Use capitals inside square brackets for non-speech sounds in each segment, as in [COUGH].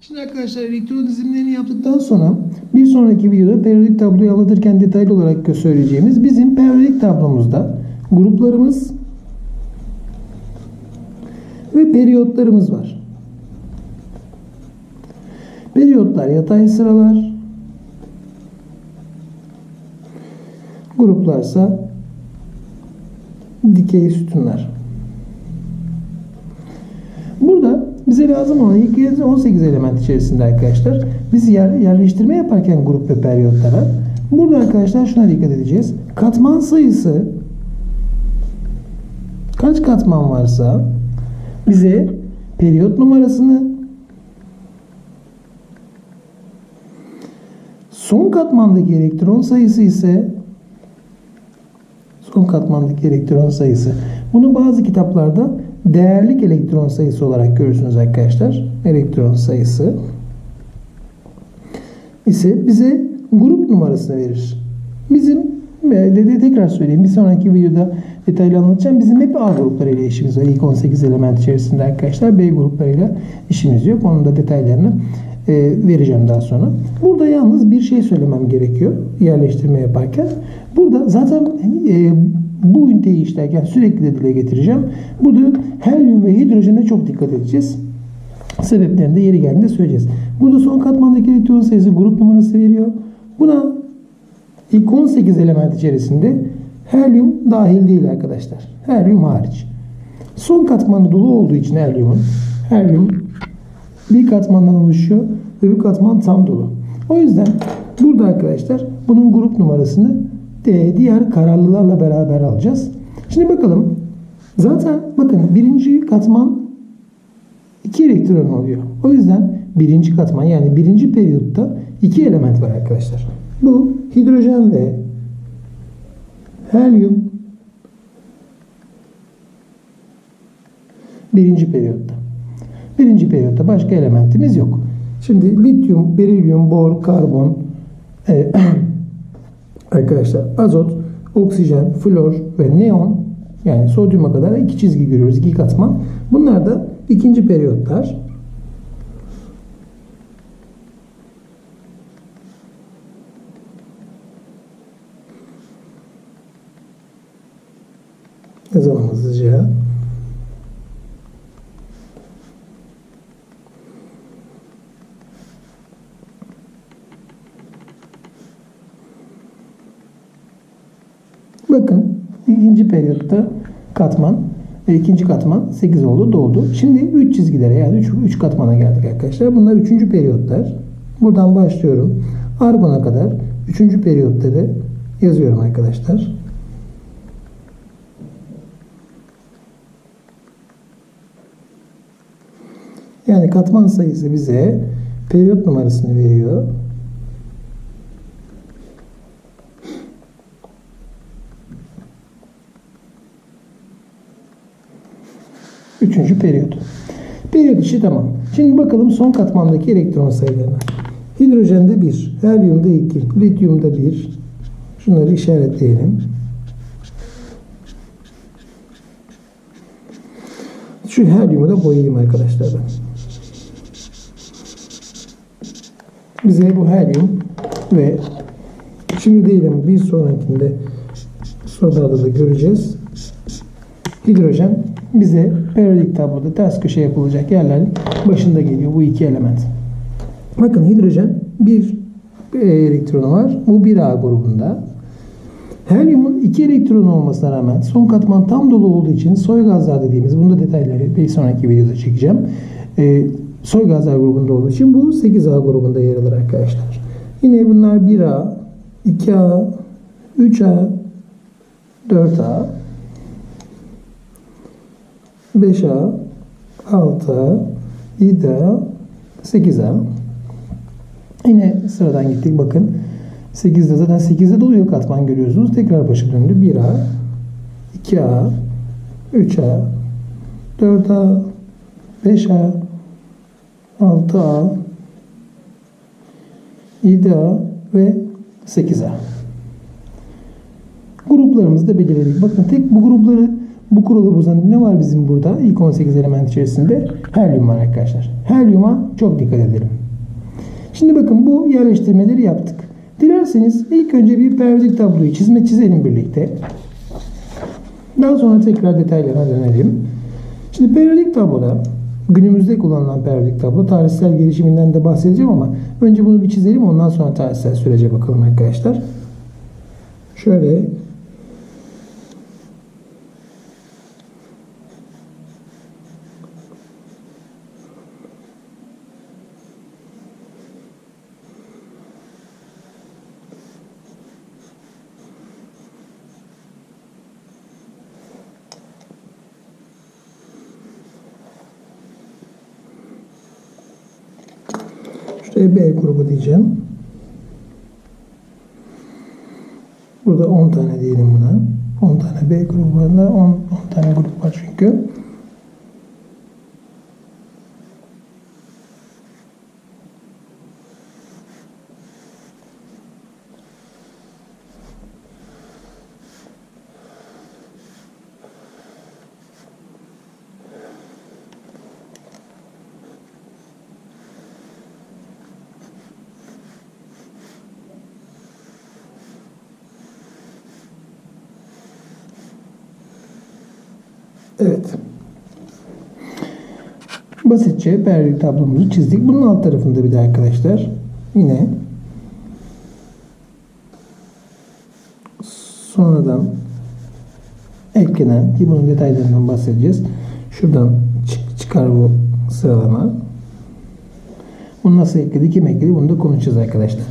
Şimdi arkadaşlar elektron dizimlerini yaptıktan sonra bir sonraki videoda periyodik tabloyu anlatırken detaylı olarak söyleyeceğimiz bizim periyodik tablomuzda gruplarımız ve periyotlarımız var. Periyotlar yatay sıralar, gruplarsa dikey sütunlar. Bize lazım olan ilk 18 element içerisinde arkadaşlar biz yer, yerleştirme yaparken grup ve periyotlara burada arkadaşlar şuna dikkat edeceğiz. Katman sayısı kaç katman varsa bize periyot numarasını son katmandaki elektron sayısı ise son katmandaki elektron sayısı. Bunu bazı kitaplarda değerlik elektron sayısı olarak görürsünüz arkadaşlar. Elektron sayısı ise bize grup numarasını verir. Bizim de tekrar söyleyeyim. Bir sonraki videoda detaylı anlatacağım. Bizim hep A gruplarıyla işimiz var. İlk 18 element içerisinde arkadaşlar. B gruplarıyla işimiz yok. Onun da detaylarını e, vereceğim daha sonra. Burada yalnız bir şey söylemem gerekiyor yerleştirme yaparken. Burada zaten e, bu üniteyi işlerken sürekli de dile getireceğim. Burada helyum ve hidrojene çok dikkat edeceğiz. Sebeplerini de yeri geldiğinde söyleyeceğiz. Burada son katmandaki elektron sayısı grup numarası veriyor. Buna ilk 18 element içerisinde helyum dahil değil arkadaşlar. Helyum hariç. Son katmanı dolu olduğu için helyumun helyum bir katmandan oluşuyor ve bir katman tam dolu. O yüzden burada arkadaşlar bunun grup numarasını diğer kararlılarla beraber alacağız. Şimdi bakalım. Zaten bakın birinci katman iki elektron oluyor. O yüzden birinci katman yani birinci periyotta iki element var arkadaşlar. Bu hidrojen ve helyum birinci periyotta. Birinci periyotta başka elementimiz yok. Şimdi lityum, berilyum, bor, karbon, e, [CLEARS THROAT] arkadaşlar azot, oksijen, flor ve neon yani sodyuma kadar iki çizgi görüyoruz, iki katman. Bunlar da ikinci periyotlar. Yazalım hızlıca. Bakın periyotta katman ve ikinci katman 8 oldu doldu. Şimdi 3 çizgilere yani 3, 3 katmana geldik arkadaşlar. Bunlar 3. periyotlar. Buradan başlıyorum. Argon'a kadar 3. periyotları yazıyorum arkadaşlar. Yani katman sayısı bize periyot numarasını veriyor. Üçüncü periyot. Periyot işi tamam. Şimdi bakalım son katmandaki elektron sayılarına. Hidrojende 1, helyumda 2, lityumda 1. Şunları işaretleyelim. Şu helyumu da boyayayım arkadaşlar ben. Bize bu helyum ve şimdi değilim bir sonrakinde sorularda da göreceğiz. Hidrojen bize periyodik tabloda ters köşe yapılacak yerlerin başında geliyor bu iki element. Bakın hidrojen bir elektronu var. Bu 1A grubunda. Helyumun iki elektronu olmasına rağmen son katman tam dolu olduğu için soy gazlar dediğimiz, bunda detayları bir sonraki videoda çekeceğim. Ee, soy gazlar grubunda olduğu için bu 8A grubunda yer alır arkadaşlar. Yine bunlar 1A, 2A, 3A, 4A, 5A, 6A, 7A, 8A. Yine sıradan gittik bakın. 8'de zaten 8'de doluyor katman görüyorsunuz. Tekrar başı döndü. 1A, 2A, 3A, 4A, 5A, 6A, 7A ve 8A. Gruplarımızı da belirledik. Bakın tek bu grupları Bu kuralı bozan ne var bizim burada? İlk 18 element içerisinde helyum var arkadaşlar. Helyuma çok dikkat edelim. Şimdi bakın bu yerleştirmeleri yaptık. Dilerseniz ilk önce bir periyodik tabloyu çizme çizelim birlikte. Daha sonra tekrar detaylarına dönelim. Şimdi periyodik tabloda günümüzde kullanılan periyodik tablo tarihsel gelişiminden de bahsedeceğim ama önce bunu bir çizelim ondan sonra tarihsel sürece bakalım arkadaşlar. Şöyle Şuraya B grubu diyeceğim. Burada 10 tane diyelim buna. 10 tane B grubunda 10, 10 tane grup var çünkü. Evet. Basitçe periyodik tablomuzu çizdik. Bunun alt tarafında bir de arkadaşlar yine sonradan eklenen ki bunun detaylarından bahsedeceğiz. Şuradan çık- çıkar bu sıralama. Bunu nasıl ekledi, kim ekledi bunu da konuşacağız arkadaşlar.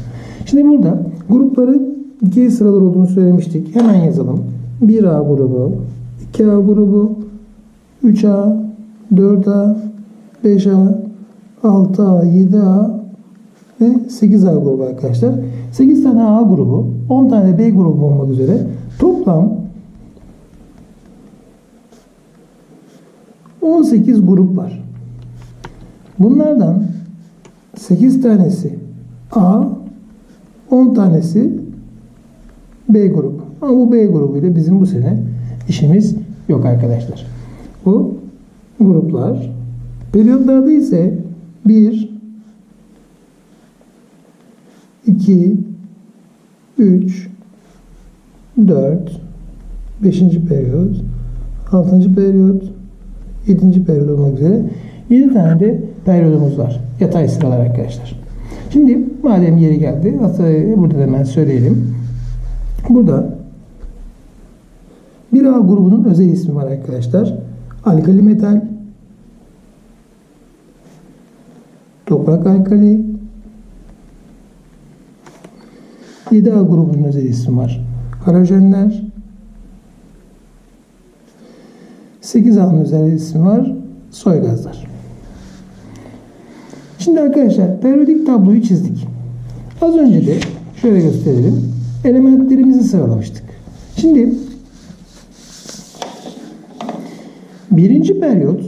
Şimdi burada grupları ikiye sıralar olduğunu söylemiştik. Hemen yazalım. 1A grubu, 2A grubu, 3A, 4A, 5A, 6A, 7A ve 8A grubu arkadaşlar. 8 tane A grubu, 10 tane B grubu olmak üzere toplam 18 grup var. Bunlardan 8 tanesi A, 10 tanesi B grubu. Ama bu B grubuyla bizim bu sene işimiz yok arkadaşlar. Bu gruplar. Periyotlarda ise 1, 2, 3, 4, 5. periyot, 6. periyot, 7. periyot olmak üzere 7 tane de periyodumuz var. Yatay sıralar arkadaşlar. Şimdi madem yeri geldi, burada da hemen söyleyelim. Burada bir A grubunun özel ismi var arkadaşlar. Alkali metal, toprak alkali, 7A grubunun özel ismi var. Halojenler, 8A'nın özel ismi var. Soy gazlar. Şimdi arkadaşlar periyodik tabloyu çizdik. Az önce de şöyle gösterelim. Elementlerimizi sıralamıştık. Şimdi birinci periyot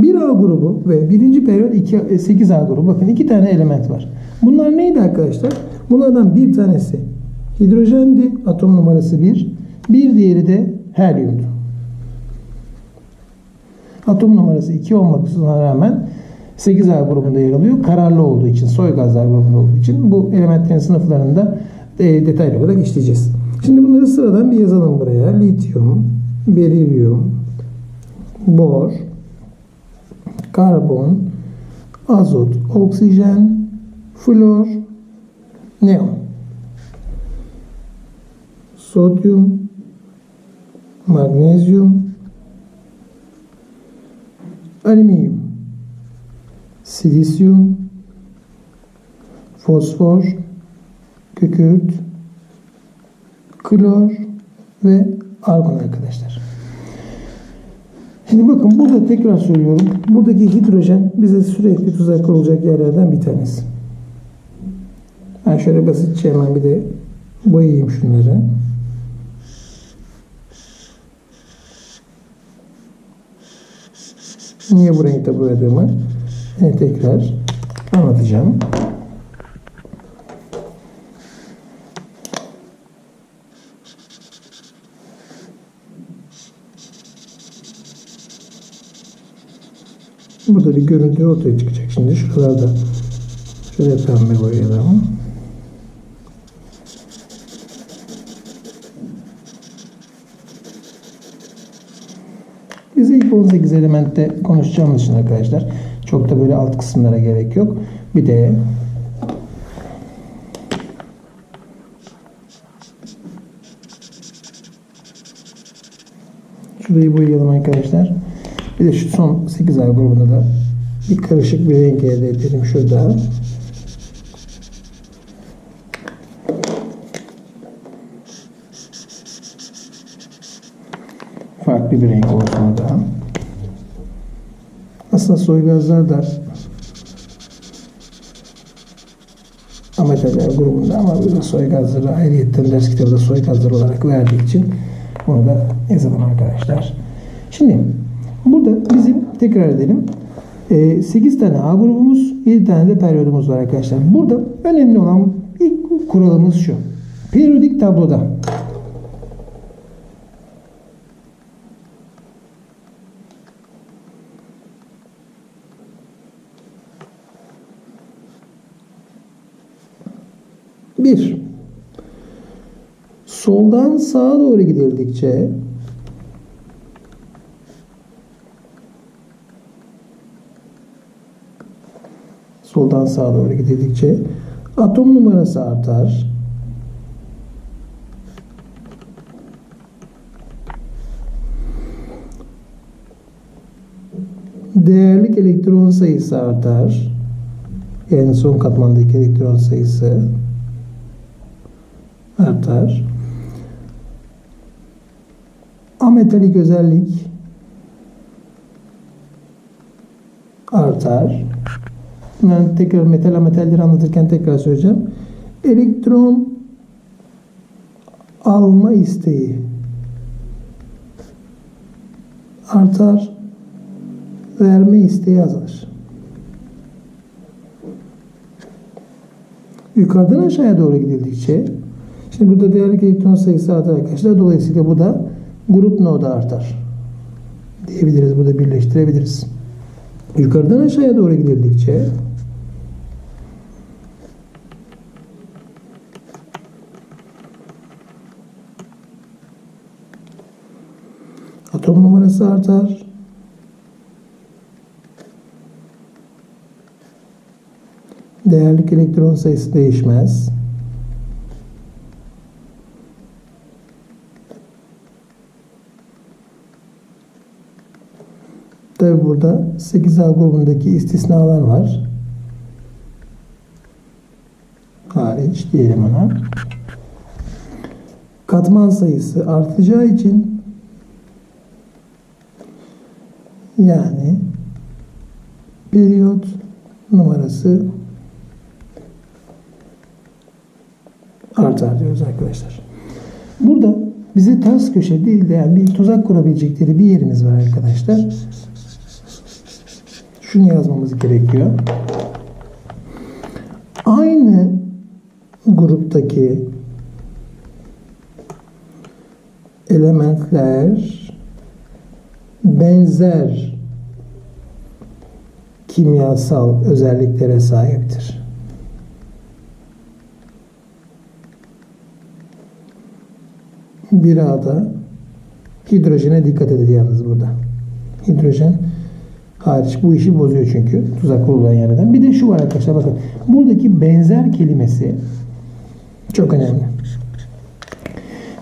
1A grubu ve birinci periyot 2, 8A grubu. Bakın iki tane element var. Bunlar neydi arkadaşlar? Bunlardan bir tanesi hidrojendi. Atom numarası 1. Bir diğeri de helyumdu. Atom numarası 2 olmasına rağmen 8A grubunda yer alıyor. Kararlı olduğu için, soy gazlar grubunda olduğu için bu elementlerin sınıflarında e, detaylı olarak işleyeceğiz. Şimdi bunları sıradan bir yazalım buraya. Lityum, berilyum, bor, karbon, azot, oksijen, flor, neon, sodyum, magnezyum, alüminyum, silisyum, fosfor, kükürt, klor ve argon arkadaşlar. Şimdi bakın burada tekrar söylüyorum. Buradaki hidrojen bize sürekli tuzak olacak yerlerden bir tanesi. Ben şöyle basitçe hemen bir de boyayayım şunları. Niye bu renkte boyadığımı yine tekrar anlatacağım. Burada bir görüntü ortaya çıkacak. Şimdi şuralarda şöyle pembe boyayalım. Biz ilk 18 elementte konuşacağımız için arkadaşlar çok da böyle alt kısımlara gerek yok. Bir de şurayı boyayalım arkadaşlar. Bir de şu son 8 ay grubunda da bir karışık bir renk elde edelim şurada. Farklı bir renk olsun orada. Aslında soygazlar da ametaller grubunda ama burada soygazları ayrıyetten ders kitabında soygazlar olarak verdiği için bunu da yazalım arkadaşlar. Şimdi burada bizim tekrar edelim. 8 tane A grubumuz, 7 tane de periyodumuz var arkadaşlar. Burada önemli olan ilk kuralımız şu. Periyodik tabloda Bir, soldan sağa doğru gidildikçe soldan sağa doğru gidildikçe atom numarası artar. Değerlik elektron sayısı artar. Yani son katmandaki elektron sayısı artar. Ametalik özellik artar. Bunların tekrar metal ametalleri anlatırken tekrar söyleyeceğim. Elektron alma isteği artar. Verme isteği azalır. Yukarıdan aşağıya doğru gidildikçe Şimdi burada değerlik elektron sayısı artar arkadaşlar. Dolayısıyla bu da grup noda artar. Diyebiliriz. Burada birleştirebiliriz. Yukarıdan aşağıya doğru gidildikçe atom numarası artar. Değerlik elektron sayısı değişmez. Tabi burada 8A grubundaki istisnalar var. Hariç diyelim ona. Katman sayısı artacağı için yani periyot numarası artar diyoruz arkadaşlar. Burada bize ters köşe değil de yani bir tuzak kurabilecekleri bir yerimiz var arkadaşlar şunu yazmamız gerekiyor. Aynı gruptaki elementler benzer kimyasal özelliklere sahiptir. Bir A'da hidrojene dikkat edin yalnız burada. Hidrojen hariç. Bu işi bozuyor çünkü tuzak kurulan yerden. Bir de şu var arkadaşlar bakın. Buradaki benzer kelimesi çok önemli.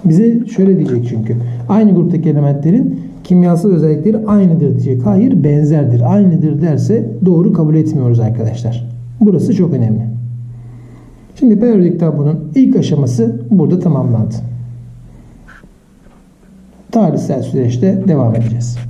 Bize şöyle diyecek çünkü. Aynı gruptaki elementlerin kimyasal özellikleri aynıdır diyecek. Hayır benzerdir. Aynıdır derse doğru kabul etmiyoruz arkadaşlar. Burası çok önemli. Şimdi periyodik ilk aşaması burada tamamlandı. Tarihsel süreçte devam edeceğiz.